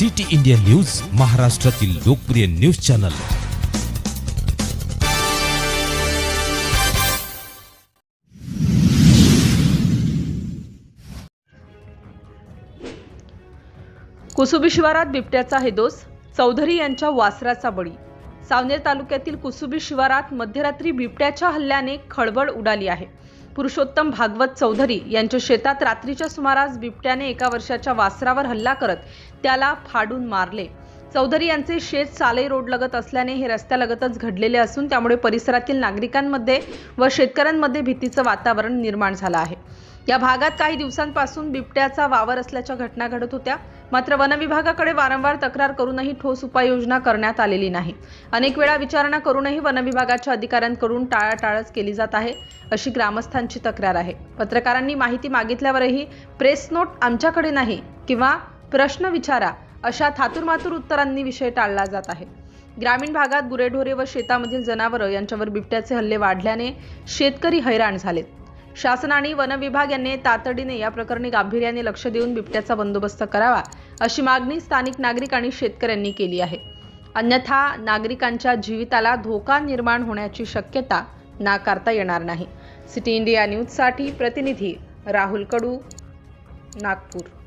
City India news महाराष्ट्रातील लोकप्रिय news channel. कुसुबी शिवारात बिबट्याचा हे दोस चौधरी यांच्या वासराचा बळी. सावनेर तालुक्यातील कुसुबी शिवारात मध्यरात्री बिबट्याच्या हल्ल्याने खळबळ उडाली आहे. पुरुषोत्तम भागवत चौधरी यांच्या शेतात रात्रीच्या सुमारास बिबट्याने एका वर्षाच्या वासरावर हल्ला करत त्याला फाडून मारले. चौधरी यांचे शेत साले रोड लगत असल्याने हे रस्त्यालगतच घडलेले असून त्यामुळे परिसरातील नागरिकांमध्ये व शेतकऱ्यांमध्ये भीतीचं वातावरण निर्माण झालं आहे. या भागात काही दिवसांपासून बिबट्याचा वावर असल्याच्या घटना घडत होत्या. मात्र वनविभागाकडे वारंवार तक्रार करूनही ठोस उपाययोजना करण्यात आलेली नाही. अनेक वेळा विचारणा करूनही वनविभागाच्या अधिकाऱ्यांकडून टाळाटाळच केली जात आहे अशी ग्रामस्थांची तक्रार आहे. पत्रकारांनी माहिती मागितल्यावरही प्रेस नोट आमच्याकडे नाही किंवा प्रश्न विचारा अशा थातुरमातुर उत्तरांनी विषय टाळला जात आहे. ग्रामीण भागात गुरेढोरे व शेतामधील जनावरं यांच्यावर बिबट्याचे हल्ले वाढल्याने शेतकरी हैराण झालेत. शासन आणि वनविभाग यांनी तातडीने या प्रकरणी गांभीर्याने लक्ष देऊन बिबट्याचा बंदोबस्त करावा अशी मागणी स्थानिक नागरिक आणि शेतकऱ्यांनी केली आहे. अन्यथा नागरिकांच्या जीविताला धोका निर्माण होण्याची शक्यता नाकारता येणार नाही. सिटी इंडिया न्यूजसाठी प्रतिनिधी राहुल कडू नागपूर.